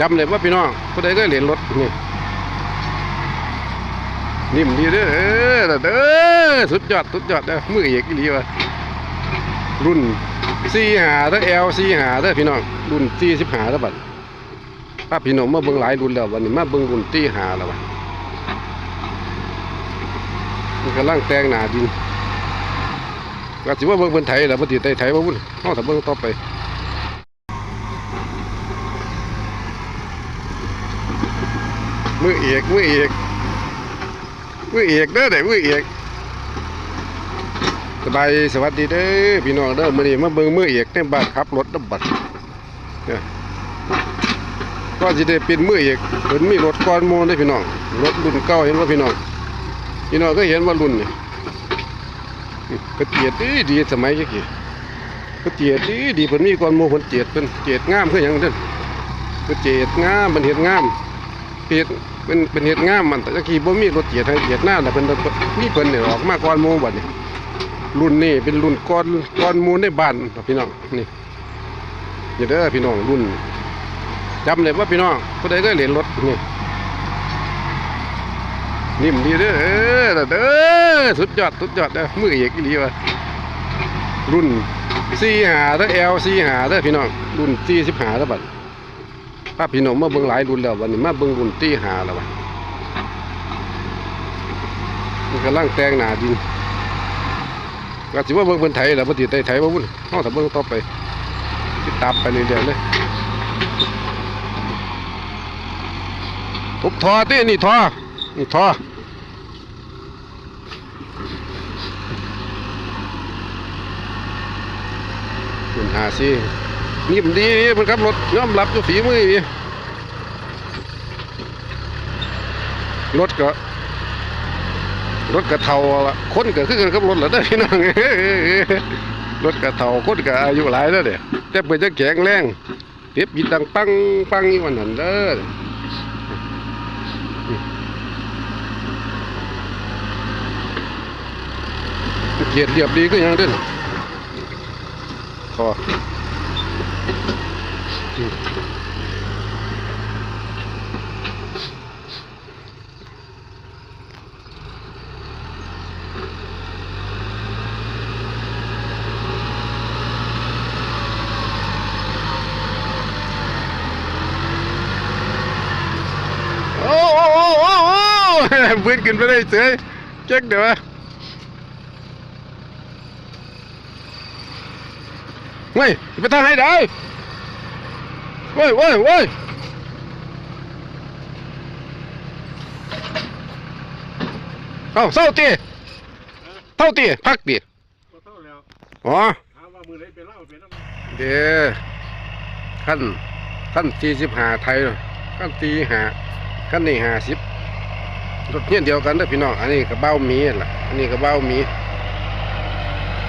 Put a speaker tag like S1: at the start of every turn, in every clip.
S1: จำเลยว่าพี่น้องผู้ใดก็เรียนรถนี่นิ่มดีเด้อเออเด้อสุดยอดสุดยอดเด้อมือเอกอีหลีวะรุ่นสี่หาเด้อเอลสี่หาเด้อพี่น้องรุ่นสี่สิบหาแล้วบัดป้าพี่น้องมาเบิ่งหลายรุ่นแล้ววันนี้มาเบิ่งรุ่นสี่หาแล้วบัดมันกำลังแตงหนาดินก็สิว่าเบิ่งเพิ่นไถแล้วบ่ติไถไถบ่วุ่นเฮาถ้าเบิ่งต่อไป มือเอกมือเอกมือเอกเด้อเด้มือเอกสบายสวัสดีเด้อพี่น้องเด้อมื้อนี้มาเบิ่งมือเอกในบ้านขับรถน้ำบัดเนี่ยก็สิได้เป็นมือเอกเพิ่นมีรถก่อนหมู่เด้พี่น้องรถรุ่นเก่าเห็นบ่พี่น้องพี่น้องก็เห็นว่ารุ่นนี่ยก็เจียดดีดีสมัยจักกี้ก็เจียดดีดีเพิ่นมีก่อนหมู่เพิ่นเจียดเพิ่นเจียดงามคือหยังเด้อเพิ่นเจียดงามเพิ่นเฮ็ดงามเฮ็ด เป็นเป็นเฮ็ดงามมันแต่ตะกี้บ่มีรถเหยียดให้เหยียดหน้าแต่เป็นมีเพิ่นเนี่ยออกมาก่อนมู่บัดนี้รุ่นนี้เป็นรุ่นก่อนก่อนมูในบ้านพี่น้องนี่นี่เด้อพี่น้องรุ่นจำเลยว่าพี่น้องผู้ใดก็เรียนรถนี่นิ่มดีเด้อเออเด้อสุดยอดสุดยอดเด้อมือเอกอีหลีวะรุ่นสี่หาเด้อเอลสี่หาเด้อพี่น้องรุ่นสี่สิบหาเด้อบัด ป้าพี่น้องมาเบิ่งหลายรุ่นแล้ววันนี้มาเบิ่งรุ่นตีหาแล้ววะมันกำลังแตงหนาดินก็สิว่าเบิ่งเพิ่นไถแล้วบ่ติไถไถบ่วุ่นเฮาถ้าเบิ่งต่อไปติดตามไปเรื่อยๆเลยทุบทอตินี่ทอนี่ทอคุณหาสิ นิ่มดีมันขับรถยอมรับอยู่ฝีมือรถก็รถกระเทาละคนก็คือกันขับรถแล้วได้พี่น้องรถกระเทาคนก็อายุหลายแล้วเด้แต่เปิดจะแข็งแรงเต็บยิดดังปังปังนี่วันนั้นเด้อเกียรติเรียบดีก็ยังเด้อพอ โอ้โอ้โอ้โอ้โอ้ พื้น ขึ้นไปได้เฉยเจ๊กเดี๋ยวะเว้ยไปทางไหนได้เว้ยเว้ยเว้ยเอาเศร้าตีเท่าตีพักตี
S2: บ่เท่าแล้ว
S1: อ๋อ
S2: ถามว่ามือไหนเดี๋
S1: ยวขั้นขั้นสี่สิบห้าไทยขั้นตีห้าขั้นนี้ห้าสิบ รถเนี้ยเดียวกันเด้อพี่น้อง อันนี้ก็เบ้ามีนั่นล่ะอันนี้ก็เบ้ามี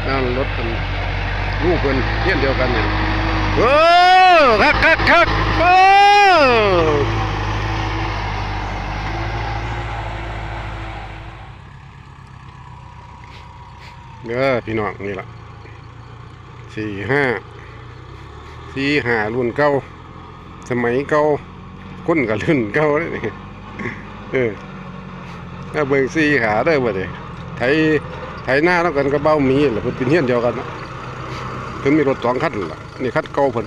S1: นั่นรถเป็นลูกเป็นเนี้ยเดียวกันเนี่ยโอ้คักคักคักโอ้เด้อพี่น้องนี่ล่ะสี่ห้าสี่ห้ารุ่นเก่าสมัยเก่าคนกับรุ่นเก่าเลยนี่เออ ถ้าเบิ่งสี่หาได้บ่เด้ไถไถหน้าแล้วกันก็เบ้ามีแหละเพิ่นเป็นเฮียนเดียวกันเนาะเพิ่นมีรถสองคันล่ะนี่คันเก่าเพิ่น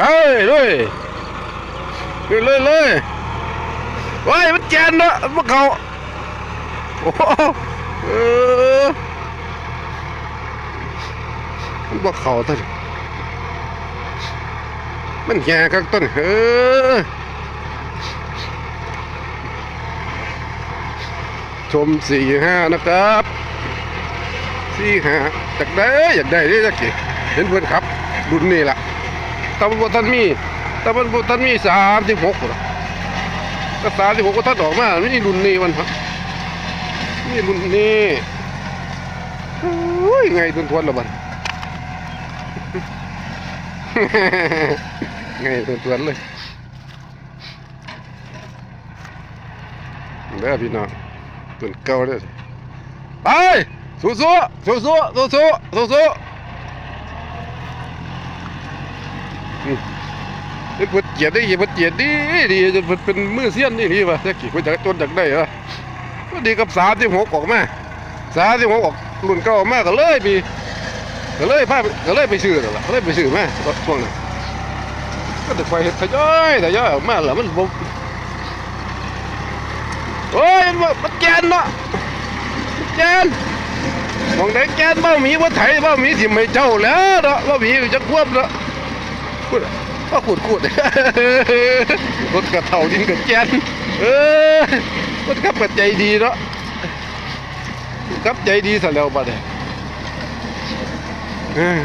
S1: เอ้ยเลยเลยเลยเลยว้ายมันแจนเนาะมันเข้าโอ้โหเออมันบ่เข้าต้นมันแย่กักต้นเฮ้อ ชมสี่ห้านะครับสี่ห้าจากได้อยากได้ด้จักกี่เห็นเพื่อนครับรุ่นนี้ล่ะตะวันบท่านมีตะวันบท่านมีสามสิบหกก็สามสิบหกก็ท่านออกมาไม่ใช่รุ่นนี้วันครับนี่รุ่นนี้โอ้ยไงทวนทวนละบัดไงตัวตัวๆเลยเด้อพี่น้อง ตัวเก่าเด้อไปสู้สู้สู้สู้สู้สู้สู้สู้อืมเพิ่นเกียดได้เพิ่นเกียดดีดีจนเพิ่นเป็นมือเสี้ยนนี่นี่ว่ะจักกี่เพิ่นจักจนจักได้เหรอก็ดีกับ36ออกมา36ออกรุ่นเก่ามากก็เลยมีก็เลยพาก็เลยไปซื้อนั่นล่ะก็เลยไปซื้อมาช่วงนั้นก็จะไปเฮ็ดทยอยทยอยออกมาแล้วมัน โอ้ยมันมันแกนเนาะแกนมองได้แกนเบ้ามีบ่ไถเบ้ามีสิไม่เจ้าแล้วเนาะเบ้ามีจะควบเนาะพูดอะว่าขูดขูดรถกระเท่าดินกับแจนเออรถขับกับใจดีเนาะขับใจดีซะแล้วบัดเนี่ยเออ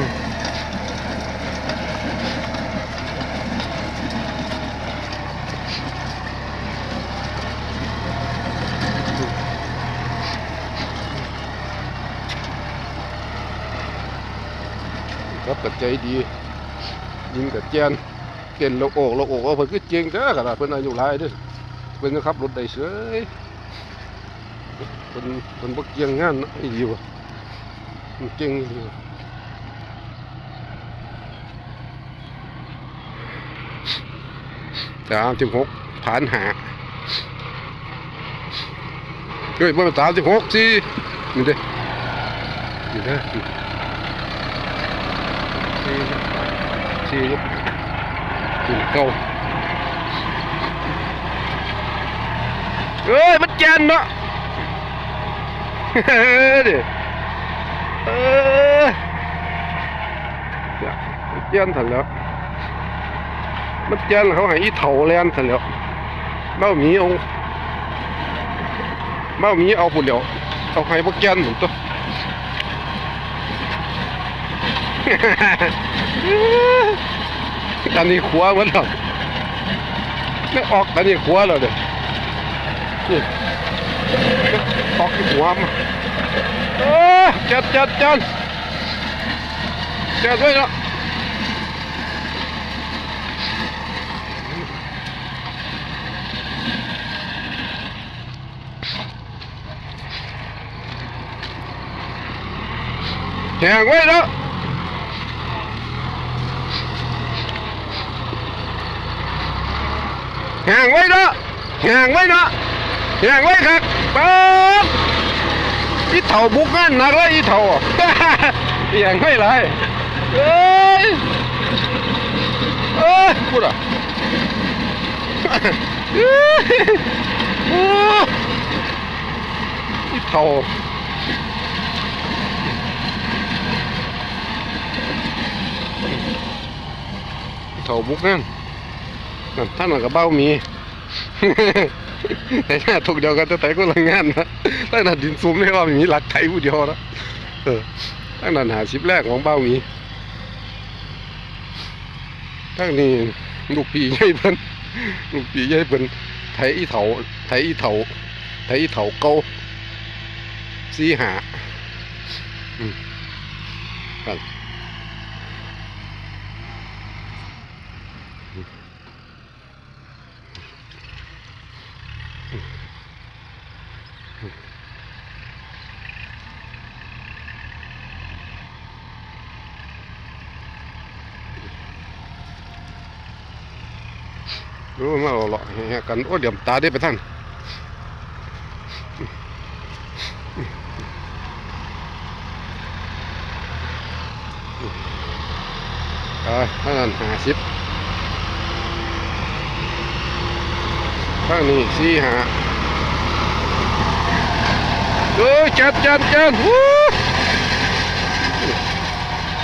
S1: ขับ กับใจดียิงกับแจนเก่นโลกโอกโลกโอกว่าเพิ่นคือเก่งเด้อขนาดเพิ่นอายุหลายเด้อเพิ่นก็ขับรถได้เฉยเพิ่นเพิ่นบ่เกียงงานอีดีว่ะเก่งอีดีว่สามสิบหกผ่านหาเฮ้ยบ่สามสิบหกสินี่เด้นี่เด้ อสี่สี่ถึงเก้าเอ้ยมันแจนเนาะเฮ้ยดิเออเนี่ยมันแจน ทันแล้วมันแจนเขาให้อีเถาแลนทันแล้วเบ้าหมีเอาเบ้าหมีเอาผุดเดียวเอาให้พวกแจนหมดตัวตอนนี้ขัวหมดแล้วไม่ออกตอนนี้ขัวแล้วเด้อนี่ออกที่หัวมาเออจัดจัดจัดจัดไว้แล้วแข่งไว้แล้ว ห่างไว้เนาะห่างไว้เนาะห่างไว้ครับป๊บอีเถ่าบุกงานหนักเลยอีเถ่าห่างไว้ไรเอ้ยเอ้ยพูดอะอีเถ่าเถ่าบุกงาน ท่านกับเบ้ามีแต่หน้าถูกเดียวกันแต่ไถคนละงงานนะตั้งแต่ดินซุมนี่ว่ามีหลักไถผู้เดียวนะเออตั้งแต่หาชิปแรกของเบ้ามีตั้งนี้ลูกปีใหญ่เพิ่นลูกปีใหญ่เพิ่นไถอีเถาไถอีเถาไถอีเถาเก่าสีหาอืมนั่น รู้มาเอาหรอกเฮียกันโอ้เดี๋ยวตาได้ไปท่านอ่าท่านั้นหาสิบข้างนี้สี่หา เอ้ยจัดจัดจัดวู้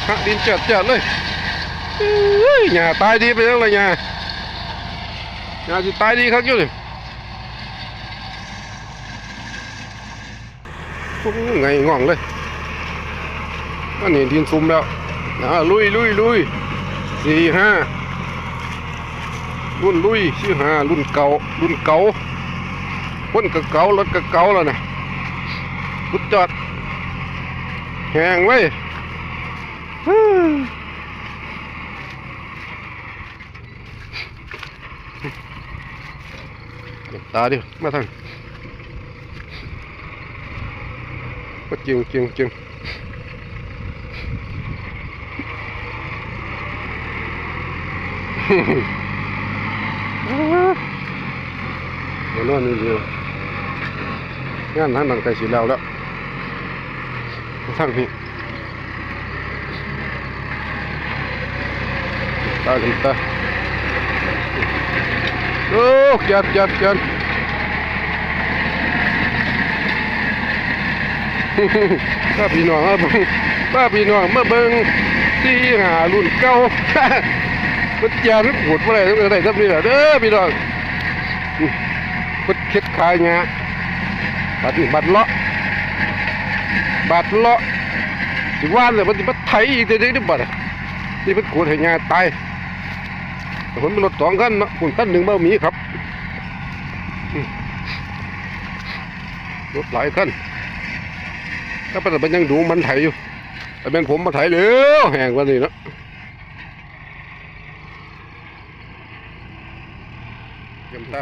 S1: หักดินจัดจัดเลยเอ้ยหญ้าตายดีไปแล้วเลยหญ้ายาสิตายดีครับอยู่เลยโอ้โหไงง่องเลยอันนี้ดินซุ่มแล้วอ่าลุยลุยลุยสี่ห้ารุ่นลุยสี่ห้ารุ่นเก่ารุ่นเก่าคนก็เก่ารถก็เก่าแล้วนะ พุดจอดแหงไว้ฮู้ตาดิมาทางก็จริงจริงจริงเดี๋ยวนอนนี่เดียวงานทางนั้นใกล้สิแล้วแล้ว ทั้งพี่ตากันตาโอ้จัดจัดจัดป้าพี่น้องมาเบิ่งป้าพี่น้องมาเบิ่งที่หารุ่นเก่ามันยามันปวดอะไรตั้งแต่ทับนี่แหละเด้อพี่น้องมันเค็ดขายเงาบัดบัดเลา บัดเลาะสิว่านเลยมันสิมาไถอีกเดี๋ยวนี้บัดอะนี่มันขวดให้งาตายแต่ผมมีรถสองคันเนาะคุณคันหนึ่งเบ่มีครับรถหลายคันถ้าเป็นมันยังดูมันไถอยู่แต่เป็นผมมาไถเร็วแห้งกว่านี้เนาะยี่ยมตา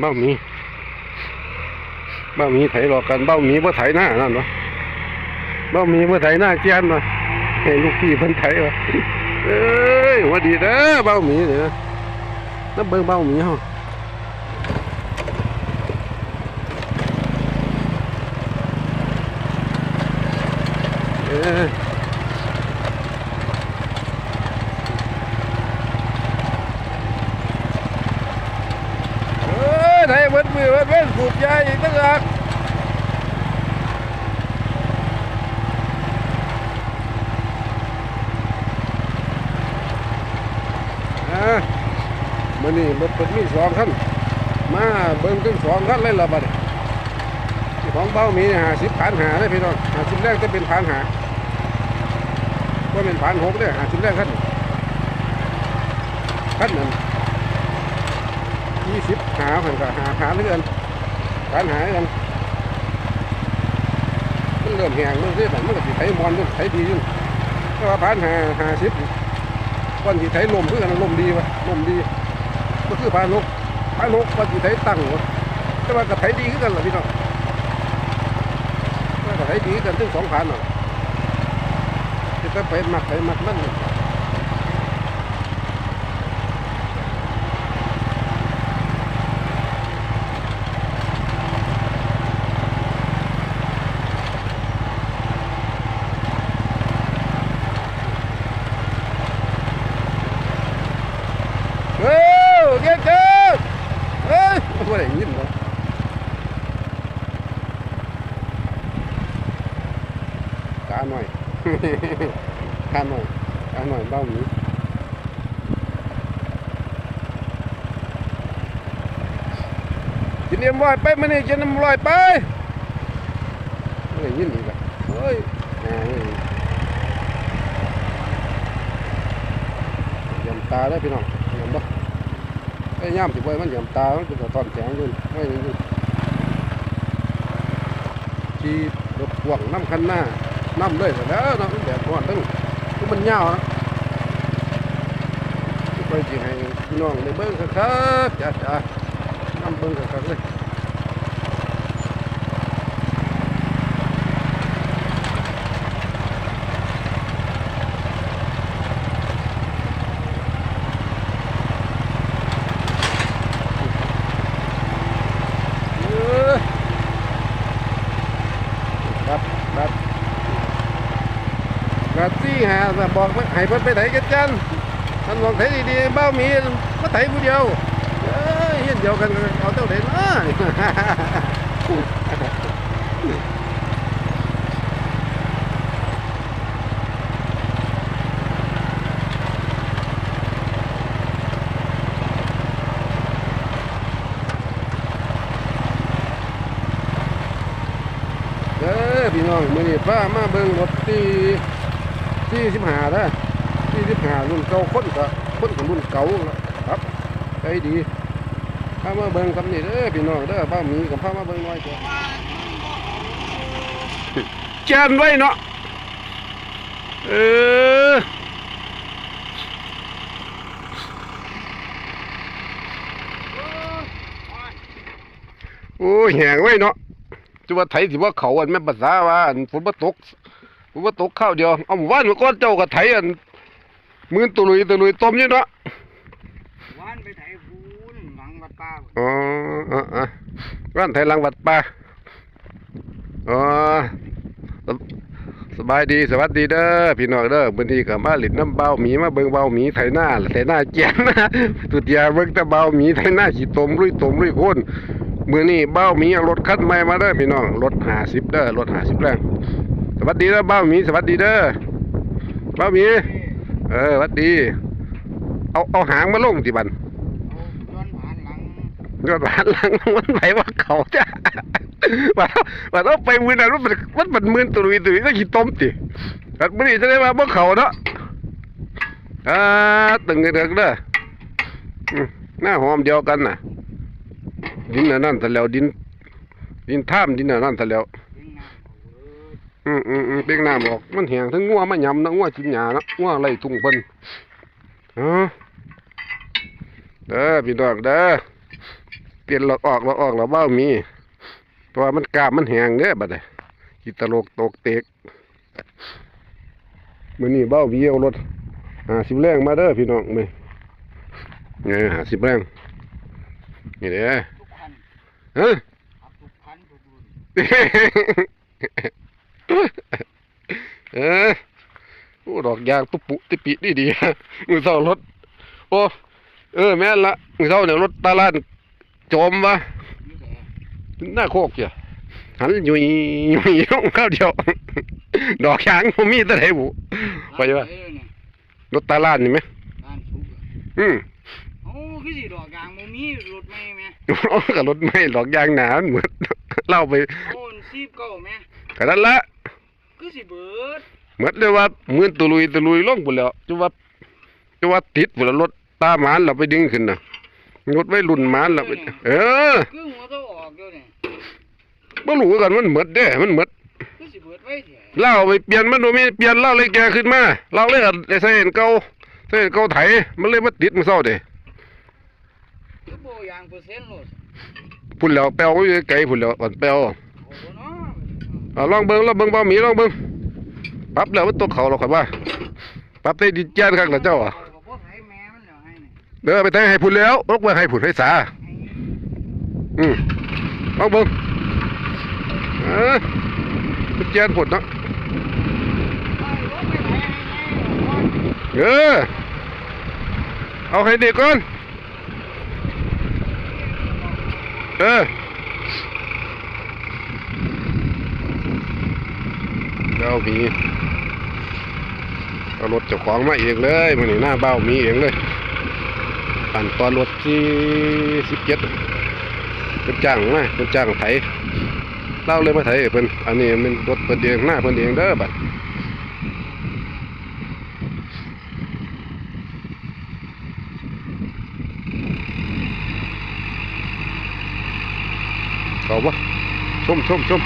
S1: เบ้ามีเบ้ามีไถรอกกัน เบ้ามีว่าไถหน้านั่นวะ บ้าหมีว่าไถหน้าเจียนวะให้ลูกพี่เพิ่นไถวะเอ้ยหว่าดีเด้อเบ้าหมีเนี่ยนะน้ำเบิ่งเบ้าหมีเฮาเออเอ้ยไหนเบิดมือเบิดเบิดสูบยาอีกตั้งหากอ่า มื่อนี้รถเปิดมีสองคันมาเบิ่งถึงสองคันเลยละบัดของเบ้ามีหาสิบผ่านหาได้พี่น้องหาสิบแรกจะเป็นผ่านหาก็เป็นผ่านหกได้หาสิบแรกขั้นขั้นนั้นยี่สิบหาผ่านกับหาหาเรื่อนผ่านหากันมันเริ่มแหงมันเรื่อยๆมันก็สิไถมอนอยู่ไถดีอยู่ถ้าว่าผ่านหาหาสิบ ก่อนที่ไถลมเพื่อนลมดีวะลมดีก็คือพานหกพานหกก่อนที่ไถตั้งวะแต่ว่ากับไถดีขึ้นกันเหรอพี่น้องกับไถดีกันถึงสองพันหรอจะไปหมักไปหมักมันเฮ้ยเจ๊เจ๊เฮ้ยไม่ได้ยินเหรอ กาหน่อย กาหน่อย กาหน่องนี้กินเอ็มลอยไปมานี่กินเอ็มลอยไปไม่ยินอีกอะเฮ้ยเยยำตาได้พี่น้องยำบ่ไอ้ย่ามสิบ่อยมันยำตามันเป็นตอนแข็งอยู่ไม่ได้ยินขี่รถพ่วงน้ำคันหน้าน้ำเลยแต่แล้วน้ำแบบก่อนตั้งมันยาวนะ ไปจีให้พี่น้องในเบิ้งครับจ้าจ้าน้ำเบิ้งครับเลยเออครับครับกะซี่หาน่ะบอกว่าให้เพิ่นไปไถกันจัน ท่านบอกไถดีๆเบ้ามีมาไถผู้เดียวเอ้ยเห็นเดียวกันเอาเจ้าไถนะเด้อพี่น้องมือนี้ป้ามาเบิ่งรถที่ที่สิบห้าเด้อ ที่สิบห้ารุ่นเก่าคนก็คนของรุ่นเก่าล่ะครับใจดีพามาเบิ่งคำนี้เด้อพี่น้องเด้อป้ามีกับพามาเบิ่งหน่อยจ้ะแจนไว้เนาะเออโอ้แหงไว้เนาะจะว่าไถสิว่าเขาอันแม่ภาษาว่าอันฝนบ่ตกฝนบ่ตกข้าวเดียวเอาหมู่บ้านมื่อก่อนเจ้าก็ไถอัน มือนตุลุยตุลุยต้มอยู่เนาะ
S2: ว่า
S3: บ้านไปไถพูนหลังวัดป้า
S1: อ๋ออ๋ออ๋อร้านไทยหลังวัดป่าอ๋อสบสบายดีสวัสดีเด้อพี่น้องเด้อมื้อนี้ก็มาหลินน้ำเบาหมีมาเบิ่งเบาหมีไถหน้าไถหน้าแก่นนะตุดยาเบิ่งแต่เบาหมีไถหน้าขี้ตมลุยตมลุยโคนมื้อนี้เบาหมีเอารถคันใหม่มาเด้อพี่น้องรถ50เด้อรถ50แรงสวัสดีเด้อเบาหมีสวัสดีเด้อเบาหมี เออสวัสดี เอาเอาหางมาลงที่บัน
S3: เอาย้อนผ่านหลัง
S1: ยอดหวานหลังมันไหลว่าเขาจ้ะว่าว่าเราไปมือนั้นมันเป็นมันเป็นมือตุยตุยก็ขี้ต้มติแต่มื่อนี้จะได้มาบ่เขาเนาะอ่าตึงเดือกเด้ออืมหน้าหอมเดียวกันน่ะ ดินอันนั่นแต่แล้วดิน ดินท่ามดินอันนั่นแต่แล้ว
S3: ยิงน้ำ
S1: อืมอืมอืมเปียงน้ำออก มันแห้งทั้งงัวมายำนะงัวกินหญ้าเนาะงัวไล่ทุ่งเพิ่นอ๋อเด้อพี่น้องเด้อเปลี่ยนหลอกออกหลอกออกแล้วเบ้ามีเพราะว่ามันกล้ามมันแห้งเด้อบัดนี้กิตะโลกตกเตกมื้อนี้เบ้ามีเอารถ50แรงมาเด้อพี่น้องมื้อเออ50แรงนี่เด้อ
S3: ทุกคัน
S1: ฮะ
S3: ขับทุกคันทุกรุ่น
S1: เออโอ้ดอกยางตุ๊ปุติปิดีดีๆมือเศร้ารถโอ้เออแม่นละมือเศร้าเนี่ยรถตาลานจมวะ
S3: นี่แหละ
S1: หน้าโคกจ้ะหันอยู่ยอยู่ยลงข้าวเดียว ดอกยางบ่มีแตะไหนบุไปวะ
S3: เออเนี่ย
S1: รถตาลานนี่ไหม
S3: บ้านสุกอะ
S1: อืม
S3: โอ้คือสิดอกยางบ่มีรถไม่แม่
S1: กับรถไม่ดอกยางหนามันเหมือนเล่าไป
S3: โอ้นซีบเก้าแม่
S1: ขนาดละ
S3: คือสิเบิด
S1: เหมือนเลยว่าเหมือนตุลุยตุลุยลงหมดแล้วจะว่าจะว่าติดหมดแล้วรถตาหมานเราไปดึงขึ้นน่ะรถไว้รุ่นหมานเราไปเออ
S3: คือหัวเท้าออกเดี๋ยวนี้
S1: บ่รู้กันมันหมดเด้ มันหมด
S3: คือสิเบิดไว้แท้
S1: เล่าไปเปลี่ยนมันบ่มีเปลี่ยนเล่าเลยแกขึ้นมาเล่าเลยเอาได้ใส่เห็นเก่าใส่เห็นเก่าไถมันเลยมาติดมันเศร้าเด้
S3: คือบ่ยางเปอร์เซ็นต์โลด
S1: พุ่นแล้วแปลวก็อยู่ไกลพุ่นแล้วอ่อนแปลว
S3: โอ้เนาะ
S1: เอา ลองเบิ่งลองเบิ่งบ่มีลองเบิ่งปรับแล้วมันตกเขาหรอกครับว่าปรับได้ดินแจ้นคักแล้วเจ้าอะ
S3: อก็บ่ไถแม่มันแล้วให้นี่
S1: เด้อไปไถให้พุ่นแล้วลกไว้ให้พุ่นให้สาอืมลองเบิ่งเออดินแจ้นพุ่นเนาะเออเอาให้ดีก่อนเออ เจ้ามีเอารถเจ้าของมาเองเลยมันนี่หน้าเบ้ามีเองเลยปั่นตอนรถที่สิบเจ็ดเป็นจ้างมาเป็นจ้างไถเล่าเลยมาไถเพิ่นอันนี้มันรถเพิ่นเองหน้าเพิ่นเองเด้อบัดเขาปะชมชมชม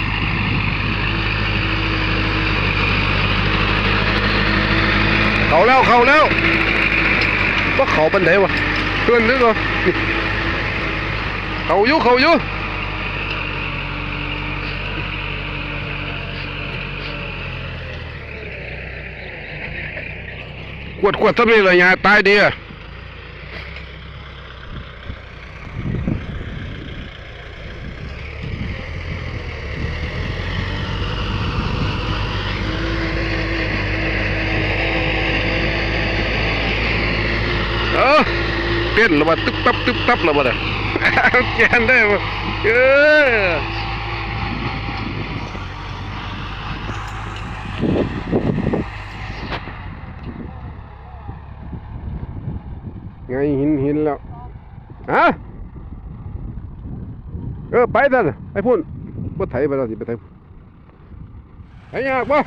S1: เขาแล้วเขาแล้วว่าเขาปันไดวะเพื่อนนึกเหรอเขาอยู่เขาอยู่ขวดขวดทำไมเลยยาตายดีอะเออ เต้นแล้วมาตึ๊บตับตึ๊บตับแล้วมาเด้อแกนได้บ่เออไงหินหินแล้วฮะเออไปเถอะไปพุ่นบ่ไถไปแล้วสิไปไถพุ่นไถยากบ่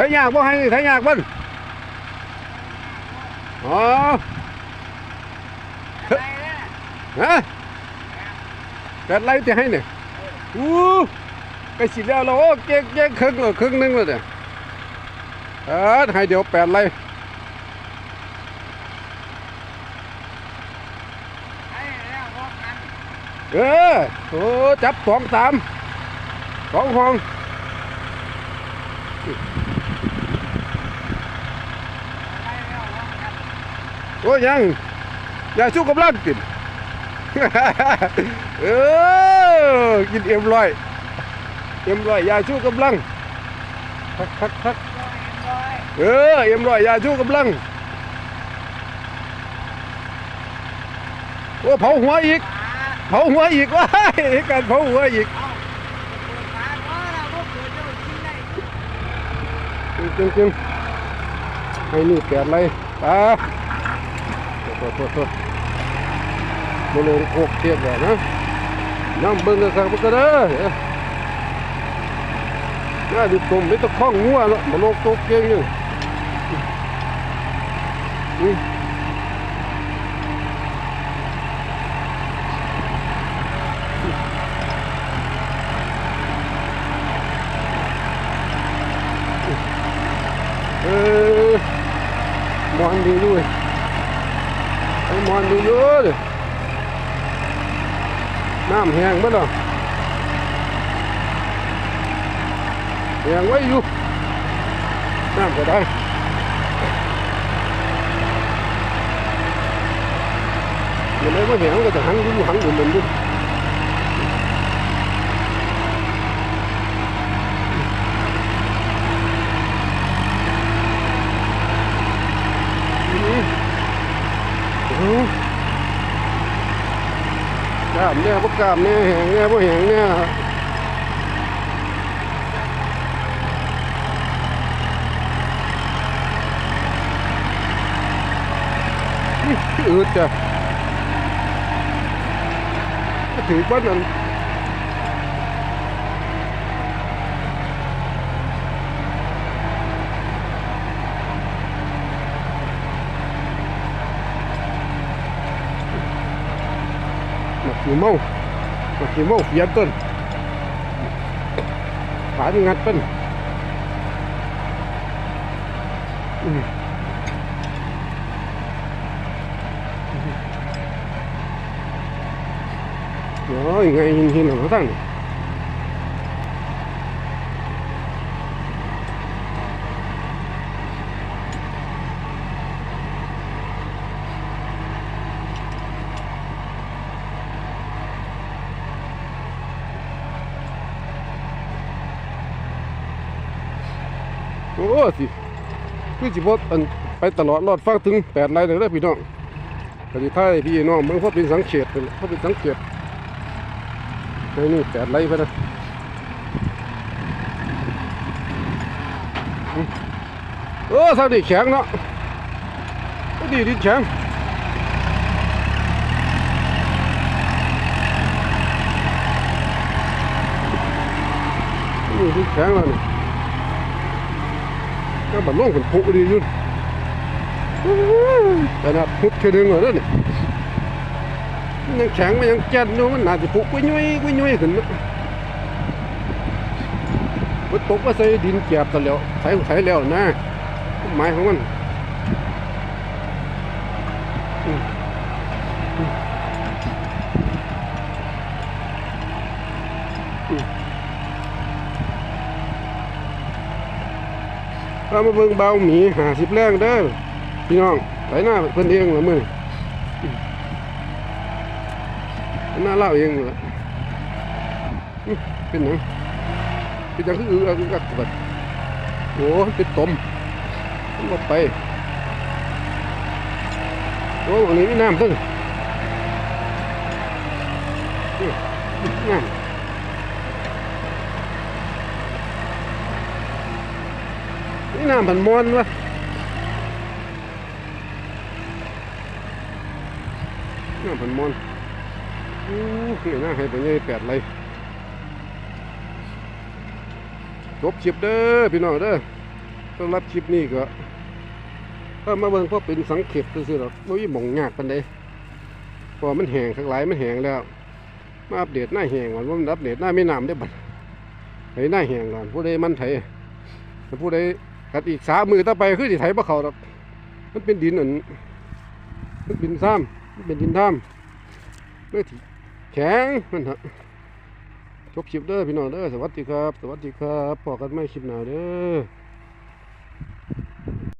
S1: ไถยากบ่ให้ไถยากบ่อ๋อ
S3: อะไรเนี่ย
S1: ฮะแปดไร่จะให้เนี่ยอู้ไป อ้ยังอย่าชูกำลังกินเออกินเอ็มร้อยเอ็มร้อยอย่าชูกำลังพักพักพักเออเอ็มร้อยอย่าชูกำลังโอ้เผาหัวอีก เผาหัวอีกว้ายการเผาหัวอีก
S3: จ
S1: ริงจริงๆให้นี่แปดไรตา โทษโทษโทษโมลงโคกเทียบเลยนะน้ำเบิ้งกันสักมันก็เด้อน่าดูตรงไม่ต้องคล้องงัวแล้วมาลกโตเก่งอยู่อืมเออมอนดีด้วยไอ้มอนดีเยอะเลย น้ำแห้งมั้งเนาะแห้งไว้อยู่น้ำก็ได้มันเลยว่าแห้งก็จะหังอยู่หังอยู่เหมือนดูอืมอืมกล้ามเนี่ยพวกกามเนี่ยแหงเนี่ยพวกแหงเนี่ยอืดจ้ะถือว่านั้น หมักขี้เมาหมักขี้เมาเปียกต้นขาดงัดต้น อืมโอ้ยไงหินหินของตั้งนี่โอ้สิคือสิบอันไปตลอดรอดฟังถึงแปดไร่เลยเด้อพี่น้องปฏิท้ายพี่น้องมึงเพราะเป็นสังเกตเป็นเพราะเป็นสังเกตไอ้นี่แปดไร่ไปนะอืมเออทางนี้แข็งเนาะดีดีแข็งนี่ดีแข็งแล้วนี่ ก็บันล่องเป็นผุดีอยู่แต่นะพุดแค่นึงเหรอเนี่ยยังแข็งมันยังแจ่นอยู่มันน่าจะปุกกุ้ยยุ้ยกุ้ยยุ้ยขึ้นมาวัดตกว่าใส่ดินเกียบตะแล้วใส่ใส่แล้วนะหมายของมันอืมอืมอืม เรามาเบิ่งเบาหมีหาสิบแรงเด้อพี่น้องไหลหน้าเพิ่นเองละมือน่าเล่าเองเหรอเป็นหยังเป็นหยังคืออืออักอักบัดโอ้เป็นตมมันหมดไปโอ้อันนี้มีน้ำตึ้งน้ำ นี่น้ำผันมอนวะน้ำผันมอนอู้นี่นะให้ไปยี่แปดไรจบคลิปเด้อพี่น้องเด้อสำหรับคลิปนี้ก็ถ้ามาเบิ่งเพราะเป็นสังเกตซื่อๆหรอกไม่มีหม่องยากปันใดเพอมันแห้งสักหลายมันแห้งแล้ว มาอัปเดตหน้าแห้งก่อนว่ามันอัปเดตหน้าไม่น้ำได้บัดให้หน้าแห้งก่อนผู้ใดมันไถผู้ใด กัดอีกสามมือต่อไปคือสิไถบ่เขารักมันเป็นดินอันมันเป็นซ้ำมันเป็นดินท่ามเมื่อที่แข็งมันฮะจบคลิปเด้อพี่น้องเด้อสวัสดีครับ สวัสดีครับพอกันไม่คลิปหน้าเด้อ